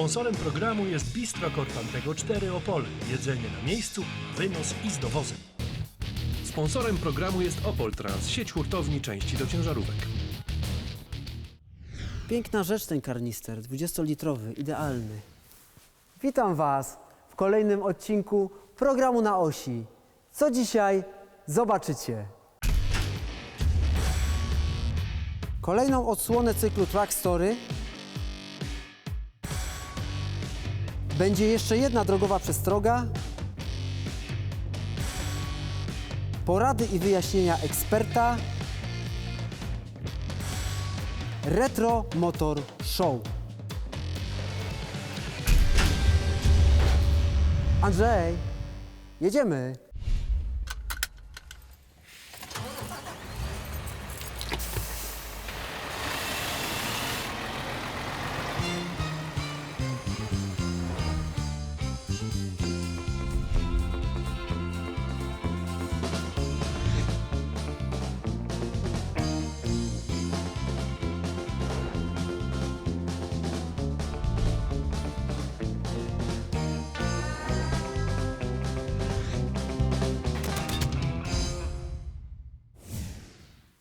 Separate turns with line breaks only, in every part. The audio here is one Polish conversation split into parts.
Sponsorem programu jest Bistro Korfantego 4 Opole. Jedzenie na miejscu, wynos i z dowozem.
Sponsorem programu jest Opol Trans, sieć hurtowni części do ciężarówek.
Piękna rzecz ten karnister, 20-litrowy, idealny. Witam Was w kolejnym odcinku programu na osi. Co dzisiaj zobaczycie? Kolejną odsłonę cyklu Track Story będzie jeszcze jedna drogowa przestroga, porady i wyjaśnienia eksperta, Retro Motor Show. Andrzej, jedziemy.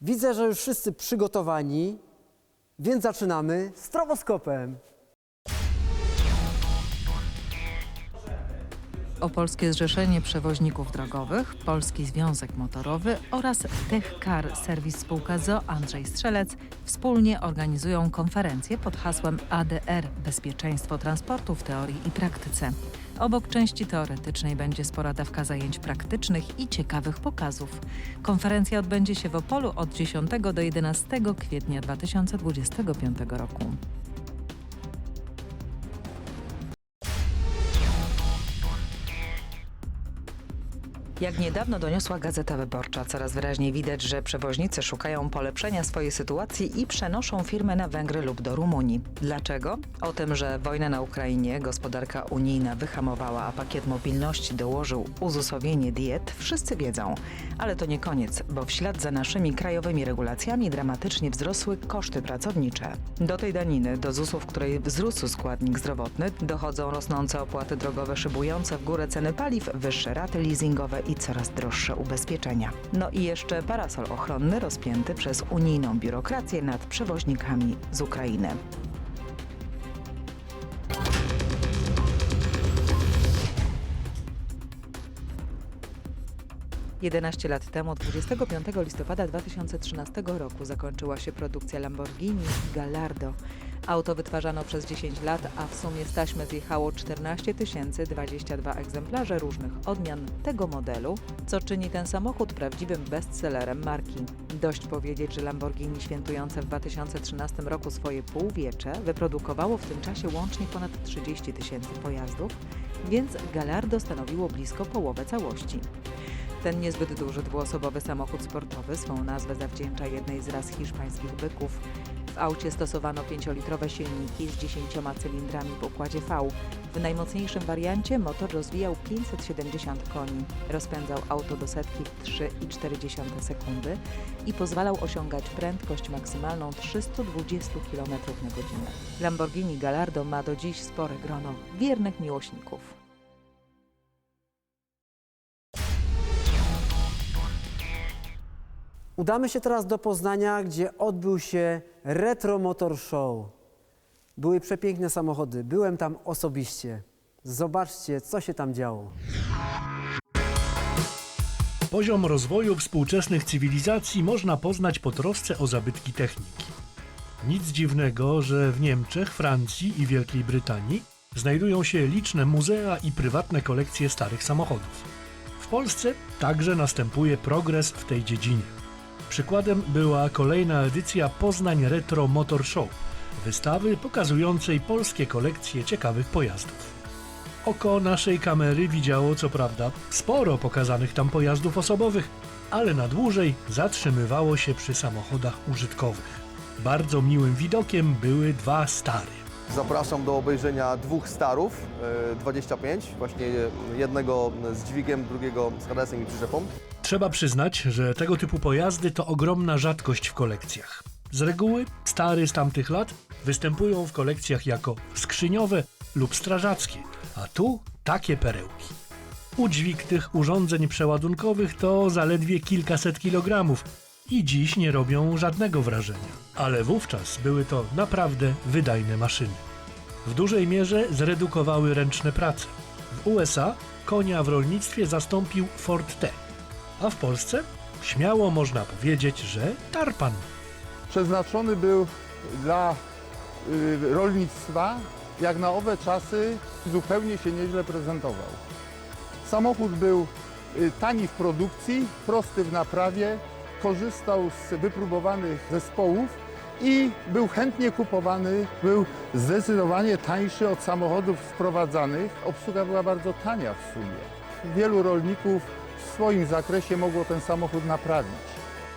Widzę, że już wszyscy przygotowani, więc zaczynamy z stroboskopem.
Opolskie Zrzeszenie Przewoźników Drogowych, Polski Związek Motorowy oraz TechCar Serwis Spółka ZO Andrzej Strzelec wspólnie organizują konferencję pod hasłem ADR – Bezpieczeństwo transportu w teorii i praktyce. Obok części teoretycznej będzie spora dawka zajęć praktycznych i ciekawych pokazów. Konferencja odbędzie się w Opolu od 10 do 11 kwietnia 2025 roku. Jak niedawno doniosła Gazeta Wyborcza, coraz wyraźniej widać, że przewoźnicy szukają polepszenia swojej sytuacji i przenoszą firmę na Węgry lub do Rumunii. Dlaczego? O tym, że wojna na Ukrainie, gospodarka unijna wyhamowała, a pakiet mobilności dołożył uzusowienie diet, wszyscy wiedzą. Ale to nie koniec, bo w ślad za naszymi krajowymi regulacjami dramatycznie wzrosły koszty pracownicze. Do tej daniny, do ZUS-u, w której wzrósł składnik zdrowotny, dochodzą rosnące opłaty drogowe szybujące w górę ceny paliw, wyższe raty leasingowe i coraz droższe ubezpieczenia. No i jeszcze parasol ochronny rozpięty przez unijną biurokrację nad przewoźnikami z Ukrainy. Jedenaście lat temu, 25 listopada 2013 roku, zakończyła się produkcja Lamborghini Gallardo. Auto wytwarzano przez 10 lat, a w sumie z taśmy zjechało 14 022 egzemplarze różnych odmian tego modelu, co czyni ten samochód prawdziwym bestsellerem marki. Dość powiedzieć, że Lamborghini świętujące w 2013 roku swoje półwiecze wyprodukowało w tym czasie łącznie ponad 30 tysięcy pojazdów, więc Gallardo stanowiło blisko połowę całości. Ten niezbyt duży dwuosobowy samochód sportowy swą nazwę zawdzięcza jednej z ras hiszpańskich byków. Aucie stosowano 5-litrowe silniki z 10 cylindrami w układzie V. W najmocniejszym wariancie motor rozwijał 570 koni, rozpędzał auto do setki w 3,4 sekundy i pozwalał osiągać prędkość maksymalną 320 km na godzinę. Lamborghini Gallardo ma do dziś spore grono wiernych miłośników.
Udamy się teraz do Poznania, gdzie odbył się Retro Motor Show. Były przepiękne samochody, byłem tam osobiście. Zobaczcie, co się tam działo.
Poziom rozwoju współczesnych cywilizacji można poznać po trosce o zabytki techniki. Nic dziwnego, że w Niemczech, Francji i Wielkiej Brytanii znajdują się liczne muzea i prywatne kolekcje starych samochodów. W Polsce także następuje progres w tej dziedzinie. Przykładem była kolejna edycja Poznań Retro Motor Show, wystawy pokazującej polskie kolekcje ciekawych pojazdów. Oko naszej kamery widziało co prawda sporo pokazanych tam pojazdów osobowych, ale na dłużej zatrzymywało się przy samochodach użytkowych. Bardzo miłym widokiem były dwa stary.
Zapraszam do obejrzenia dwóch starów, e, 25, właśnie jednego z dźwigiem, drugiego z harnesem i przyczepą.
Trzeba przyznać, że tego typu pojazdy to ogromna rzadkość w kolekcjach. Z reguły stary z tamtych lat występują w kolekcjach jako skrzyniowe lub strażackie, a tu takie perełki. Udźwig tych urządzeń przeładunkowych to zaledwie kilkaset kilogramów i dziś nie robią żadnego wrażenia. Ale wówczas były to naprawdę wydajne maszyny. W dużej mierze zredukowały ręczne prace. W USA konia w rolnictwie zastąpił Ford T, a w Polsce śmiało można powiedzieć, że tarpan.
przeznaczony był dla y, rolnictwa, jak na owe czasy zupełnie się nieźle prezentował. Samochód był y, tani w produkcji, prosty w naprawie, korzystał z wypróbowanych zespołów i był chętnie kupowany, był zdecydowanie tańszy od samochodów sprowadzanych. Obsługa była bardzo tania w sumie. Wielu rolników w swoim zakresie mogło ten samochód naprawić.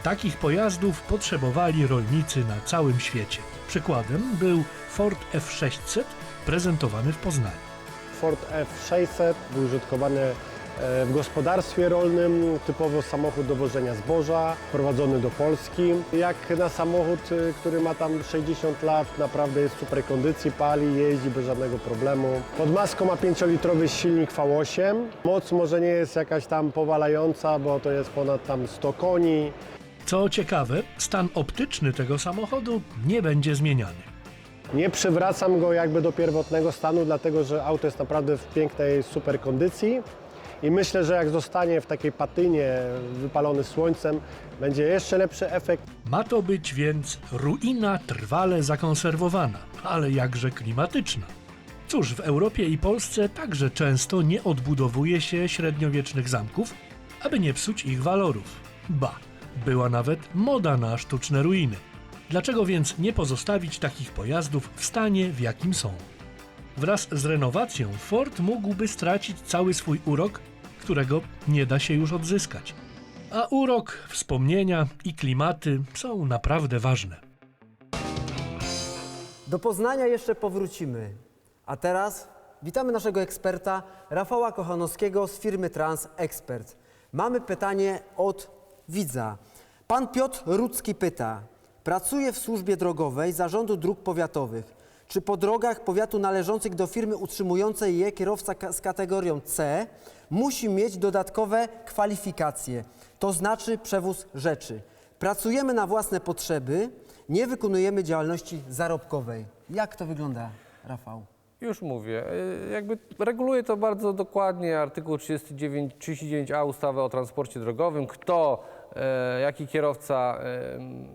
Takich pojazdów potrzebowali rolnicy na całym świecie. Przykładem był Ford F600 prezentowany w Poznaniu.
Ford F600 był użytkowany w gospodarstwie rolnym, typowo samochód do wożenia zboża, prowadzony do Polski. Jak na samochód, y, który ma tam 60 lat, naprawdę jest w super kondycji, pali, jeździ bez żadnego problemu. Pod maską ma 5-litrowy silnik V8. Moc może nie jest jakaś tam powalająca, bo to jest ponad tam 100 koni.
Co ciekawe, stan optyczny tego samochodu nie będzie zmieniany.
Nie przywracam go jakby do pierwotnego stanu, dlatego że auto jest naprawdę w pięknej, super kondycji. I myślę, że jak zostanie w takiej patynie wypalony słońcem, będzie jeszcze lepszy efekt.
Ma to być więc ruina trwale zakonserwowana, ale jakże klimatyczna. Cóż, w Europie i Polsce także często nie odbudowuje się średniowiecznych zamków, aby nie psuć ich walorów. Ba, była nawet moda na sztuczne ruiny. Dlaczego więc nie pozostawić takich pojazdów w stanie, w jakim są? Wraz z renowacją Ford mógłby stracić cały swój urok, którego nie da się już odzyskać. A urok, wspomnienia i klimaty są naprawdę ważne.
Do Poznania jeszcze powrócimy. A teraz witamy naszego eksperta Rafała Kochanowskiego z firmy Trans Expert. Mamy pytanie od widza. Pan Piotr Rudzki pyta. Pracuje w służbie drogowej Zarządu Dróg Powiatowych. Czy po drogach powiatu należących do firmy utrzymującej je kierowca z kategorią C musi mieć dodatkowe kwalifikacje, to znaczy przewóz rzeczy? Pracujemy na własne potrzeby, nie wykonujemy działalności zarobkowej. Jak to wygląda, Rafał?
Już mówię. Y, Jakby reguluje to bardzo dokładnie artykuł 39, 39a ustawy o transporcie drogowym. Kto, e, jaki kierowca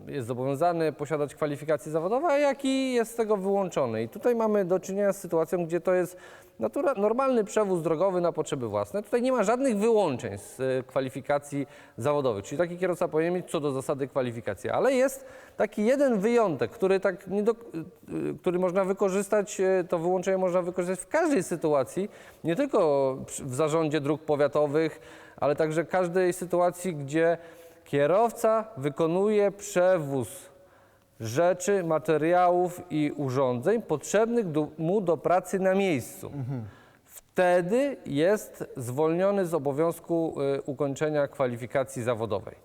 e, jest zobowiązany posiadać kwalifikacje zawodowe, a jaki jest z tego wyłączony. I tutaj mamy do czynienia z sytuacją, gdzie to jest natura, normalny przewóz drogowy na potrzeby własne. Tutaj nie ma żadnych wyłączeń z e, kwalifikacji zawodowych. Czyli taki kierowca powinien mieć co do zasady kwalifikacje. Ale jest taki jeden wyjątek, który, tak do, y, który można wykorzystać, e, to wyłączenie można wykorzystać w każdej sytuacji, nie tylko w zarządzie dróg powiatowych, ale także każdej sytuacji, gdzie kierowca wykonuje przewóz rzeczy, materiałów i urządzeń potrzebnych do, mu do pracy na miejscu. Wtedy jest zwolniony z obowiązku y, ukończenia kwalifikacji zawodowej.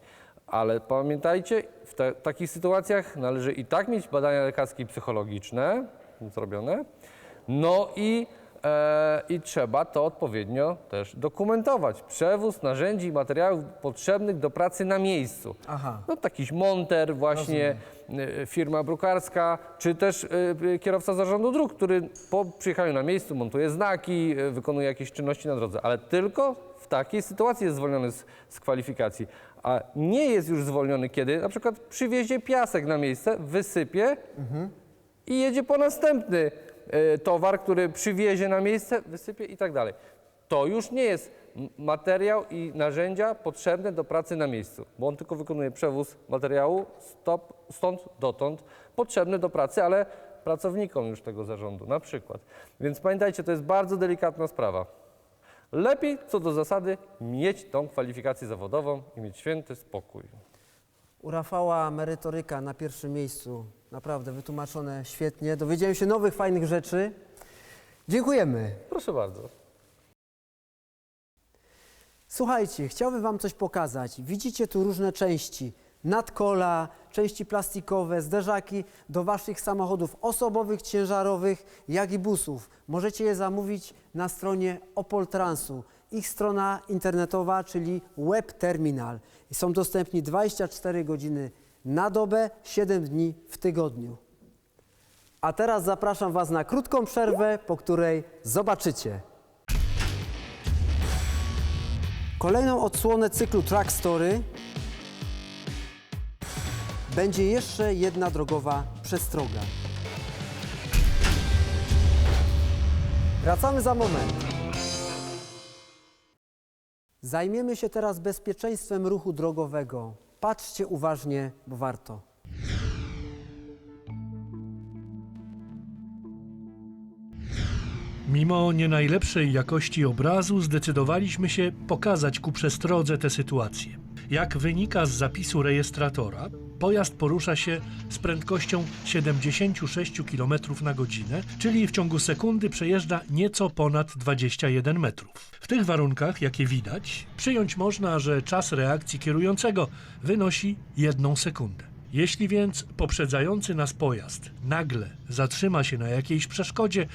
Ale pamiętajcie, w te, takich sytuacjach należy i tak mieć badania lekarskie i psychologiczne zrobione, no i, e, i trzeba to odpowiednio też dokumentować. Przewóz narzędzi i materiałów potrzebnych do pracy na miejscu.
Aha.
No takiś monter właśnie, y, firma brukarska, czy też y, y, kierowca zarządu dróg, który po przyjechaniu na miejscu montuje znaki, y, wykonuje jakieś czynności na drodze, ale tylko w takiej sytuacji jest zwolniony z, z kwalifikacji. A nie jest już zwolniony, kiedy na przykład przywiezie piasek na miejsce, wysypie i jedzie po następny e, towar, który przywiezie na miejsce, wysypie i tak dalej. To już nie jest materiał i narzędzia potrzebne do pracy na miejscu, bo on tylko wykonuje przewóz materiału stop, stąd dotąd, potrzebny do pracy, ale pracownikom już tego zarządu na przykład. Więc pamiętajcie, to jest bardzo delikatna sprawa. Lepiej co do zasady mieć tą kwalifikację zawodową i mieć święty spokój.
U Rafała merytoryka na pierwszym miejscu. Naprawdę wytłumaczone świetnie. Dowiedziałem się nowych, fajnych rzeczy. Dziękujemy.
Proszę bardzo.
Słuchajcie, chciałbym Wam coś pokazać. Widzicie tu różne części. Nadkola, części plastikowe, zderzaki do Waszych samochodów osobowych, ciężarowych, jak i busów. Możecie je zamówić na stronie Opol Transu. Ich strona internetowa, czyli web terminal. Są dostępni 24 godziny na dobę, 7 dni w tygodniu. A teraz zapraszam Was na krótką przerwę, po której zobaczycie. Kolejną odsłonę cyklu Track Story będzie jeszcze jedna drogowa przestroga. Wracamy za moment. Zajmiemy się teraz bezpieczeństwem ruchu drogowego. Patrzcie uważnie, bo warto.
Mimo nie najlepszej jakości obrazu zdecydowaliśmy się pokazać ku przestrodze tę sytuację. Jak wynika z zapisu rejestratora, pojazd porusza się z prędkością 76 km na godzinę, czyli w ciągu sekundy przejeżdża nieco ponad 21 metrów. W tych warunkach, jakie widać, przyjąć można, że czas reakcji kierującego wynosi 1 sekundę. Jeśli więc poprzedzający nas pojazd nagle zatrzyma się na jakiejś przeszkodzie,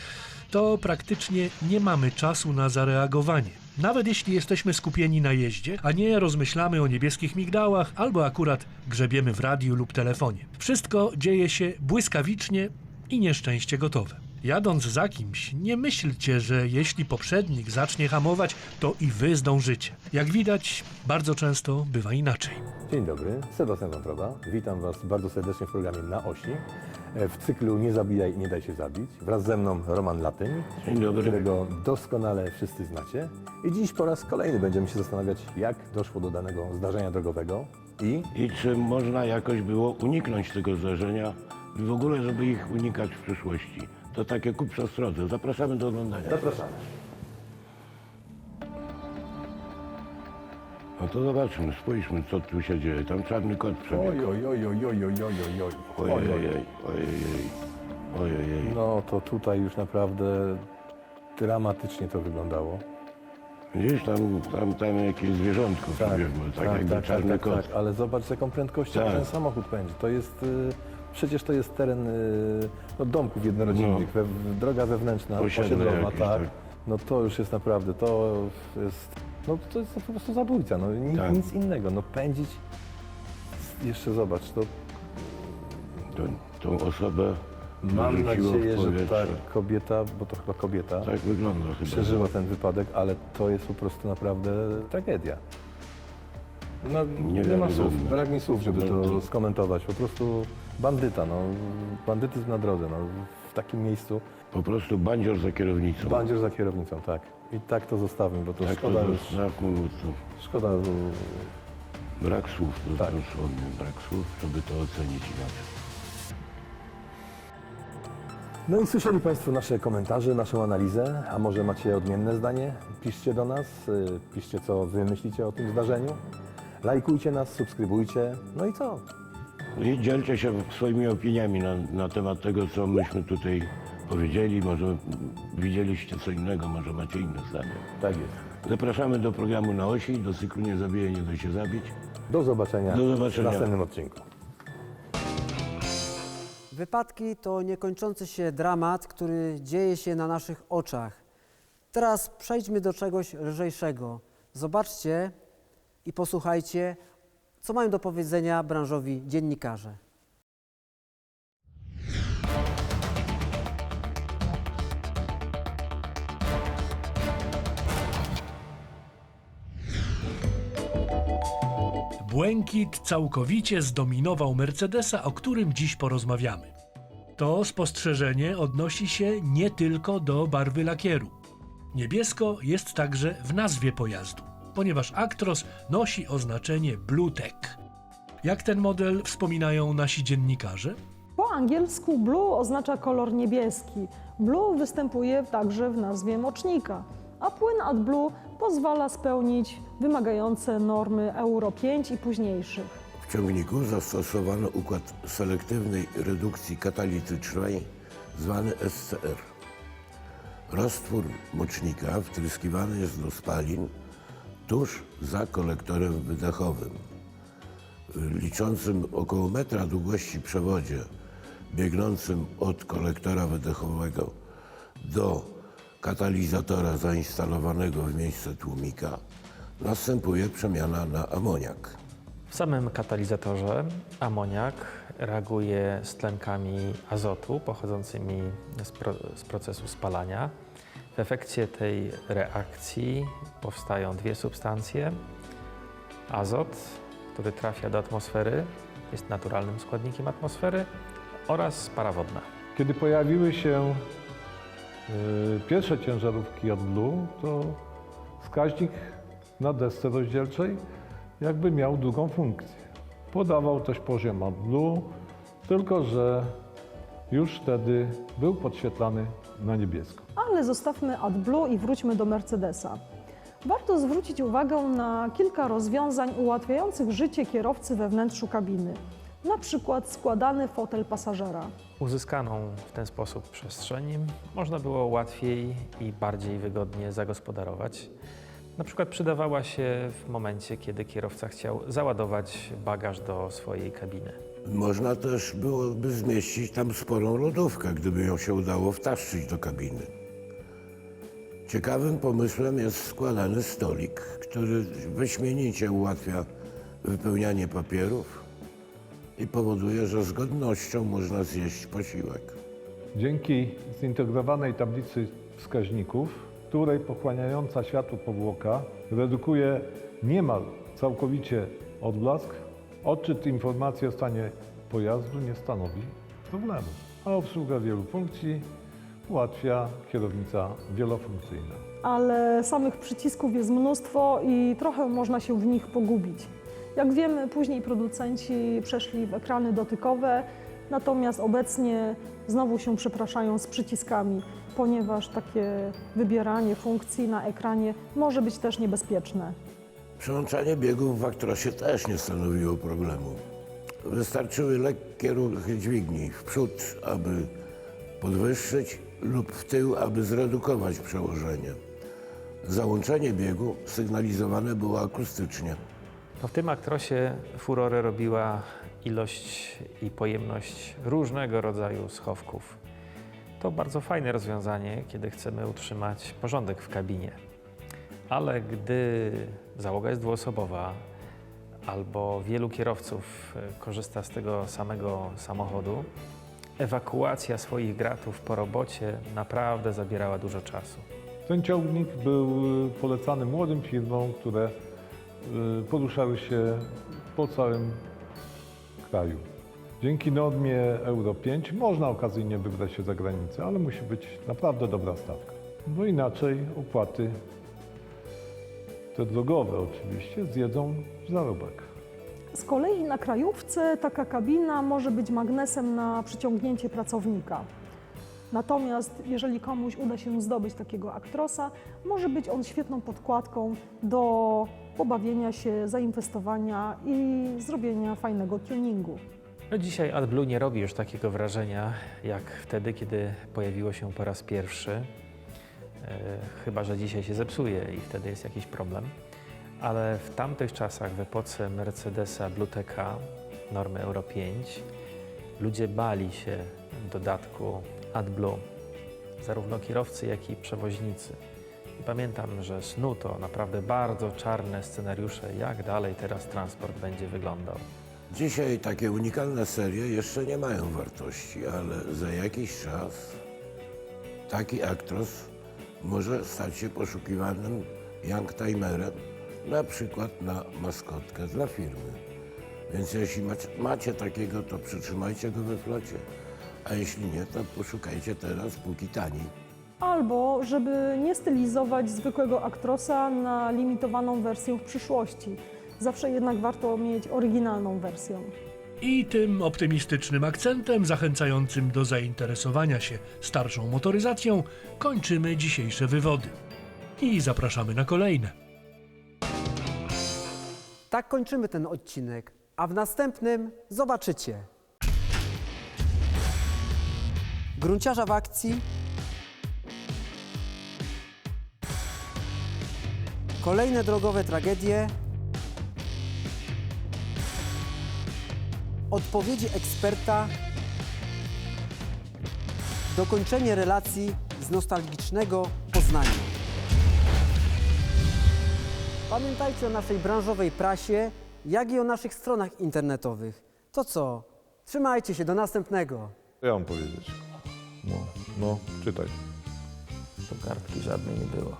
to praktycznie nie mamy czasu na zareagowanie. Nawet jeśli jesteśmy skupieni na jeździe, a nie rozmyślamy o niebieskich migdałach albo akurat grzebiemy w radiu lub telefonie. Wszystko dzieje się błyskawicznie i nieszczęście gotowe. Jadąc za kimś, nie myślcie, że jeśli poprzednik zacznie hamować, to i wy zdążycie. Jak widać, bardzo często bywa inaczej.
Dzień dobry, Sebastian Wątroba. Witam Was bardzo serdecznie w programie Na Osi. E, W cyklu Nie zabijaj i nie daj się zabić. Wraz ze mną Roman Latyn, którego doskonale wszyscy znacie. I dziś po raz kolejny będziemy się zastanawiać, jak doszło do danego zdarzenia drogowego i
I czy można jakoś było uniknąć tego zdarzenia i w ogóle, żeby ich unikać w przyszłości. To takie ku przestrodze. Zapraszamy do oglądania.
zapraszamy.
No to zobaczmy, spójrzmy, co tu się dzieje. Tam czarny kot
Oj,
przebiegł.
oj, oj, oj, oj, oj, oj, oj, oj.
Ojej, ojej, ojej.
No to tutaj już naprawdę dramatycznie to wyglądało.
Widzisz, tam, tam, tam jakieś zwierzątko przebiegło, tak, jakby czarny
tak,
kot.
tak, ale zobacz z jaką prędkością
Tak.
ten samochód pędzi. To jest, y, przecież to jest teren y, no, domków jednorodzinnych, we, w- droga wewnętrzna,
Osiedle
osiedlowa,
jakieś,
tak.
tak.
No to już jest naprawdę, to jest, no to jest po prostu zabójca, no nic,
Tak.
nic innego, no pędzić, jeszcze zobacz, to
To, tą osobę
mam
wyrzuciło
nadzieję,
w
że
powietrze.
ta kobieta, bo to chyba kobieta,
Tak wygląda chyba.
przeżyła ten wypadek, ale to jest po prostu naprawdę tragedia. No, nie, ma słów, brak mi słów, żeby
No,
to
to-
skomentować. Po prostu bandyta, no, bandytyzm na drodze, no, w takim miejscu.
Po prostu bandzior za kierownicą.
Bandzior za kierownicą, tak. I tak to zostawmy, bo to
tak,
szkoda
to
już,
zostawmy, bo to
szkoda,
brak słów, to
Tak.
brak słów, żeby to ocenić inaczej.
No i słyszeli Państwo nasze komentarze, naszą analizę, a może macie odmienne zdanie? Piszcie do nas, y, piszcie co Wy myślicie o tym zdarzeniu. Lajkujcie nas, subskrybujcie, no i co?
I dzielcie się swoimi opiniami na, na temat tego, co myśmy tutaj powiedzieli. Może widzieliście co innego, może macie inne zdanie.
Tak jest.
Zapraszamy do programu na osi, do cyklu Nie zabijaj, nie daj się zabić.
Do zobaczenia,
Do zobaczenia.
w następnym odcinku.
Wypadki to niekończący się dramat, który dzieje się na naszych oczach. Teraz przejdźmy do czegoś lżejszego. Zobaczcie i posłuchajcie, co mają do powiedzenia branżowi dziennikarze.
Błękit całkowicie zdominował Mercedesa, o którym dziś porozmawiamy. To spostrzeżenie odnosi się nie tylko do barwy lakieru. Niebiesko jest także w nazwie pojazdu, ponieważ Actros nosi oznaczenie Blue Tech. Jak ten model wspominają nasi dziennikarze?
Po angielsku blue oznacza kolor niebieski. Blue występuje także w nazwie mocznika, a płyn AdBlue pozwala spełnić wymagające normy Euro 5 i późniejszych.
W ciągniku zastosowano układ selektywnej redukcji katalitycznej zwany SCR. Roztwór mocznika wtryskiwany jest do spalin tuż za kolektorem wydechowym. liczącym około metra długości przewodzie biegnącym od kolektora wydechowego do katalizatora zainstalowanego w miejsce tłumika następuje przemiana na amoniak.
W samym katalizatorze amoniak reaguje z tlenkami azotu pochodzącymi z, pro, z procesu spalania. W efekcie tej reakcji powstają dwie substancje. Azot, który trafia do atmosfery, jest naturalnym składnikiem atmosfery, oraz para wodna.
Kiedy pojawiły się y, pierwsze ciężarówki od Blue, to wskaźnik na desce rozdzielczej jakby miał drugą funkcję. Podawał też poziom od Blue, tylko że już wtedy był podświetlany na niebiesko.
Ale zostawmy AdBlue i wróćmy do Mercedesa. Warto zwrócić uwagę na kilka rozwiązań ułatwiających życie kierowcy we wnętrzu kabiny. Na przykład składany fotel pasażera.
Uzyskaną w ten sposób przestrzeń można było łatwiej i bardziej wygodnie zagospodarować. Na przykład przydawała się w momencie, kiedy kierowca chciał załadować bagaż do swojej kabiny.
Można też byłoby zmieścić tam sporą lodówkę, gdyby ją się udało wtaszczyć do kabiny. Ciekawym pomysłem jest składany stolik, który wyśmienicie ułatwia wypełnianie papierów i powoduje, że z godnością można zjeść posiłek.
Dzięki zintegrowanej tablicy wskaźników, której pochłaniająca światło powłoka redukuje niemal całkowicie odblask, odczyt informacji o stanie pojazdu nie stanowi problemu, a obsługa wielu funkcji ułatwia kierownica wielofunkcyjna.
Ale samych przycisków jest mnóstwo i trochę można się w nich pogubić. Jak wiemy, później producenci przeszli w ekrany dotykowe, natomiast obecnie znowu się przepraszają z przyciskami, ponieważ takie wybieranie funkcji na ekranie może być też niebezpieczne.
Przełączanie biegów w aktrosie też nie stanowiło problemu. Wystarczyły lekkie ruchy dźwigni w przód, aby podwyższyć lub w tył, aby zredukować przełożenie. Załączenie biegu sygnalizowane było akustycznie.
W tym aktrosie furorę robiła ilość i pojemność różnego rodzaju schowków. To bardzo fajne rozwiązanie, kiedy chcemy utrzymać porządek w kabinie. Ale gdy załoga jest dwuosobowa albo wielu kierowców e, korzysta z tego samego samochodu, ewakuacja swoich gratów po robocie naprawdę zabierała dużo czasu.
Ten ciągnik był y, polecany młodym firmom, które y, poruszały się po całym kraju. Dzięki normie Euro 5 można okazyjnie wybrać się za granicę, ale musi być naprawdę dobra stawka. Bo inaczej opłaty, te drogowe oczywiście, zjedzą zarobek.
Z kolei na krajówce taka kabina może być magnesem na przyciągnięcie pracownika. Natomiast jeżeli komuś uda się zdobyć takiego aktrosa, może być on świetną podkładką do pobawienia się, zainwestowania i zrobienia fajnego tuningu.
No dzisiaj AdBlue nie robi już takiego wrażenia jak wtedy, kiedy pojawiło się po raz pierwszy. E, chyba, że dzisiaj się zepsuje i wtedy jest jakiś problem. Ale w tamtych czasach, w epoce Mercedesa Blueteka normy Euro 5, ludzie bali się dodatku AdBlue. Zarówno kierowcy, jak i przewoźnicy. I pamiętam, że snuto naprawdę bardzo czarne scenariusze, jak dalej teraz transport będzie wyglądał.
Dzisiaj takie unikalne serie jeszcze nie mają wartości, ale za jakiś czas taki Actros może stać się poszukiwanym youngtimerem, na przykład na maskotkę dla firmy. Więc jeśli macie, takiego, to przytrzymajcie go we flocie, a jeśli nie, to poszukajcie teraz, póki taniej.
Albo żeby nie stylizować zwykłego aktrosa na limitowaną wersję w przyszłości. Zawsze jednak warto mieć oryginalną wersję.
I tym optymistycznym akcentem zachęcającym do zainteresowania się starszą motoryzacją kończymy dzisiejsze wywody. I zapraszamy na kolejne.
Tak kończymy ten odcinek, a w następnym zobaczycie. Grunciarza w akcji. Kolejne drogowe tragedie. Odpowiedzi eksperta dokończenie relacji z nostalgicznego Poznania. Pamiętajcie o naszej branżowej prasie, jak i o naszych stronach internetowych. To co? Trzymajcie się, do następnego.
Ja mam powiedzieć. No, no, czytaj.
Tu kartki żadnej nie było.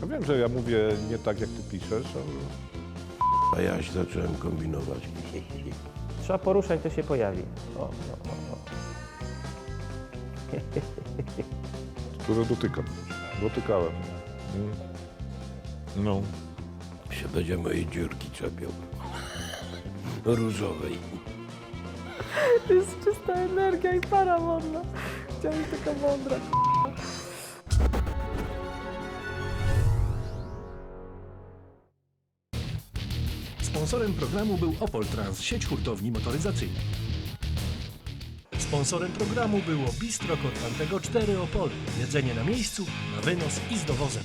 Ja wiem, że ja mówię nie tak, jak ty piszesz, ale...
A ja się zacząłem kombinować.
Trzeba poruszać, to się pojawi. O, o, o, o.
Które dotykam. Dotykałem. Mm. No.
Się będzie mojej dziurki czepiał. Różowej.
To jest czysta energia i para wodna. Chciałam taka mądra.
Sponsorem programu był Opol Trans, sieć hurtowni motoryzacyjnych.
Sponsorem programu było Bistro Kotlantego 4 Opole. Jedzenie na miejscu, na wynos i z dowozem.